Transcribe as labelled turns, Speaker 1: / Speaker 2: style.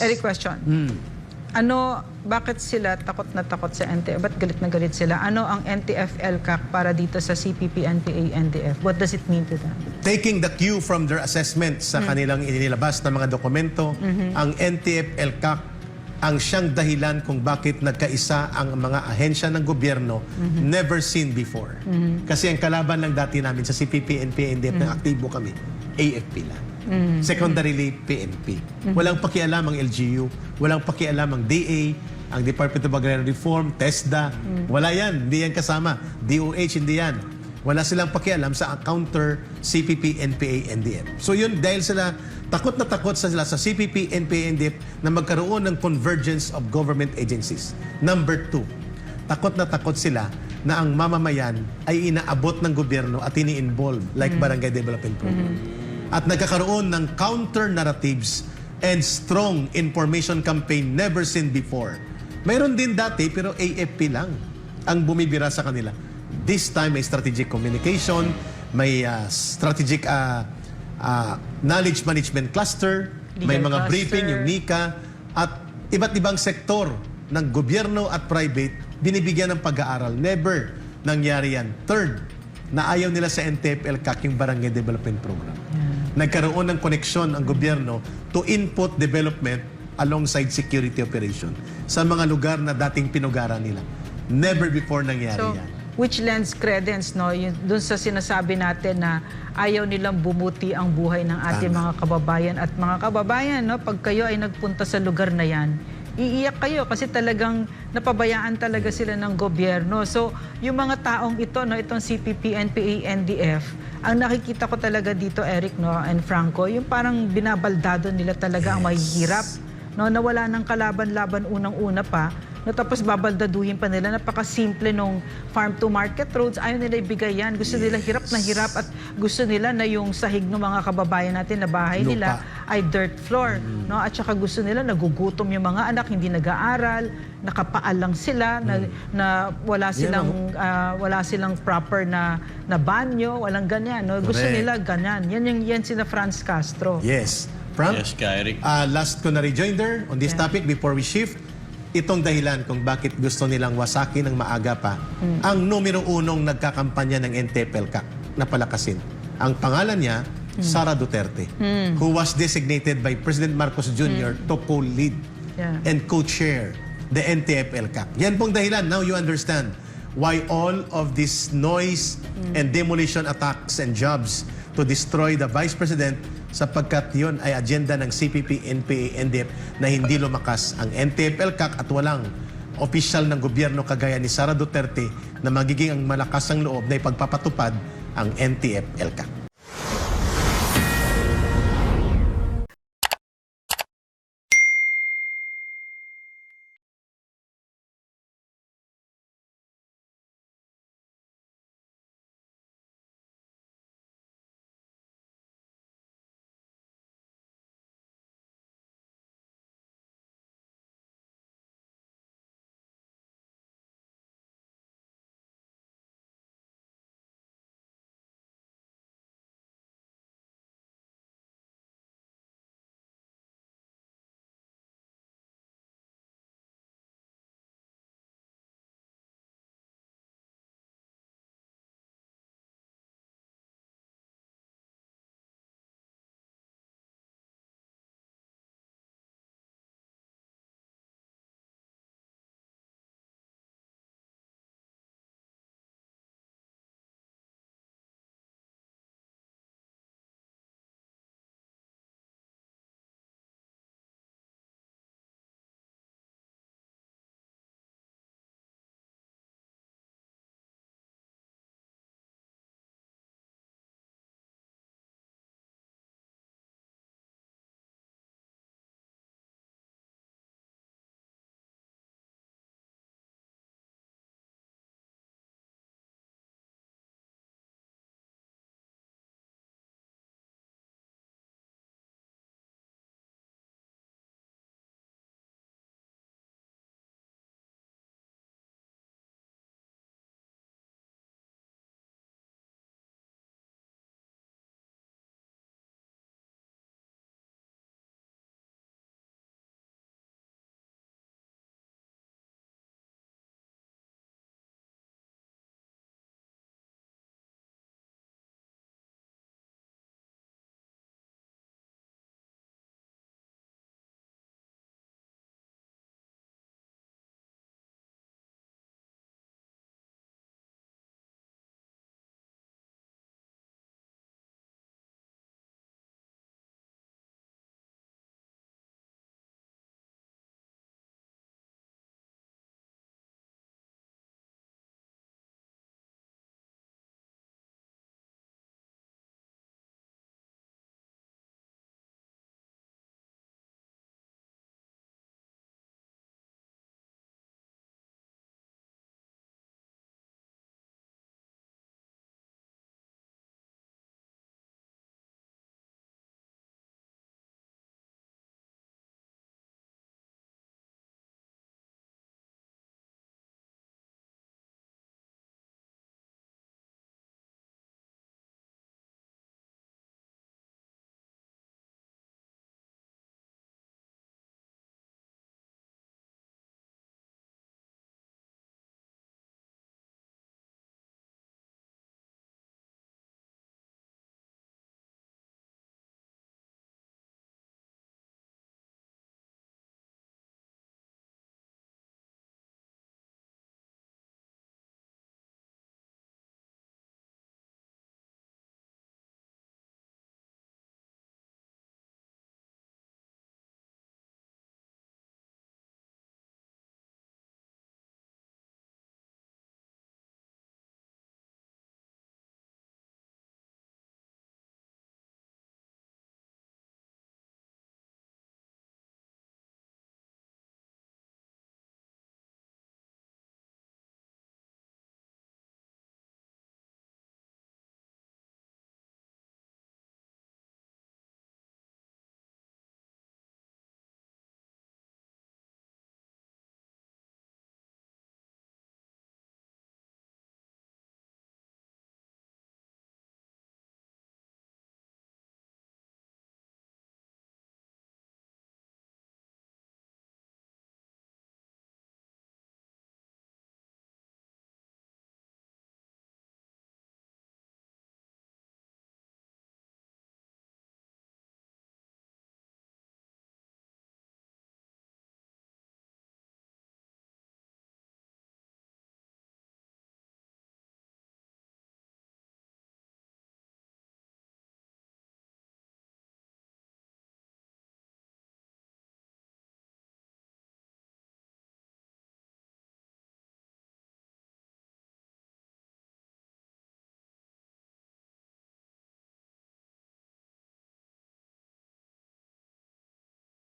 Speaker 1: Eric, question. Ano, bakit sila takot na takot sa NTF? Ba't galit na galit sila? Ano ang NTF-LCAC para dito sa CPP, NPA, NDF? What does it mean to them?
Speaker 2: Taking the cue from their assessment sa kanilang inilabas na mga dokumento, ang NTF-ELCAC ang siyang dahilan kung bakit nagkaisa ang mga ahensya ng gobyerno never seen before. Kasi ang kalaban lang dati namin sa CPP, NPA, NDF na aktibo kami, AFP lang. Secondarily, PNP. Walang pakialam ang LGU, walang pakialam ang DA, ang Department of Agrarian Reform, TESDA. Wala yan, hindi yan kasama. DOH, hindi yan. Wala silang pakialam sa counter CPP, NPA, NDF. So yun, dahil sila takot na takot sa sila sa CPP, NPA, NDF na magkaroon ng convergence of government agencies. Number two, takot na takot sila na ang mamamayan ay inaabot ng gobyerno at ini-involve like Barangay Development Program. At nagkakaroon ng counter-narratives and strong information campaign never seen before. Mayroon din dati pero AFP lang ang bumibira sa kanila. This time may strategic communication, may ah, strategic ah, ah, knowledge management cluster, may
Speaker 1: Legal
Speaker 2: mga
Speaker 1: cluster.
Speaker 2: briefing, yung NICA, at iba't ibang sektor ng gobyerno at private binibigyan ng pag-aaral. Never nangyari yan. Third, na ayaw nila sa NTF-LCAC yung Barangay Development Program. Nagkaroon ng koneksyon ang gobyerno to input development alongside security operation sa mga lugar na dating pinugara nila. Never before nangyari
Speaker 1: So,
Speaker 2: yan.
Speaker 1: which lends credence no yun, dun sa sinasabi natin na ayaw nilang bumuti ang buhay ng ating
Speaker 2: Tama.
Speaker 1: mga kababayan at mga kababayan no pag kayo ay nagpunta sa lugar na yan iiyak kayo kasi talagang napabayaan talaga sila ng gobyerno. So, yung mga taong ito, no, itong CPP, NPA, NDF, ang nakikita ko talaga dito, Eric no, and Franco, yung parang binabaldado nila talaga ang mahihirap no, na wala ng kalaban-laban unang-una pa, no, tapos babaldaduhin pa nila. Napaka-simple nung farm to market roads. Ayaw nila ibigay yan. Gusto nila hirap na hirap at gusto nila na yung sahig ng mga kababayan natin na bahay
Speaker 2: Lupa.
Speaker 1: nila ay dirt floor. No? At saka gusto nila nagugutom yung mga anak, hindi nag-aaral, nakapaal lang sila, na, na wala silang ah, wala silang proper na na banyo, walang ganyan. No? Gusto
Speaker 2: Correct.
Speaker 1: nila ganyan. Yan yung yan sina Franz Castro.
Speaker 2: Yes. Frank?
Speaker 3: Yes, ka, Eric.
Speaker 2: Ah, last ko na rejoinder on this topic before we shift. Itong dahilan kung bakit gusto nilang wasakin ng maaga pa ang numero unong nagkakampanya ng NTPLCAC na palakasin. Ang pangalan niya, Sara Duterte, who was designated by President Marcos Jr. to co-lead
Speaker 1: Yeah.
Speaker 2: and co-chair the NTFL-CAC. Yan pong dahilan. Now you understand why all of this noise and demolition attacks and jobs to destroy the Vice President sapagkat yon ay agenda ng CPP, NPA, NDF na hindi lumakas ang NTFL-CAC at walang opisyal ng gobyerno kagaya ni Sara Duterte na magiging ang malakas ang loob na ipagpapatupad ang NTF-LCAC.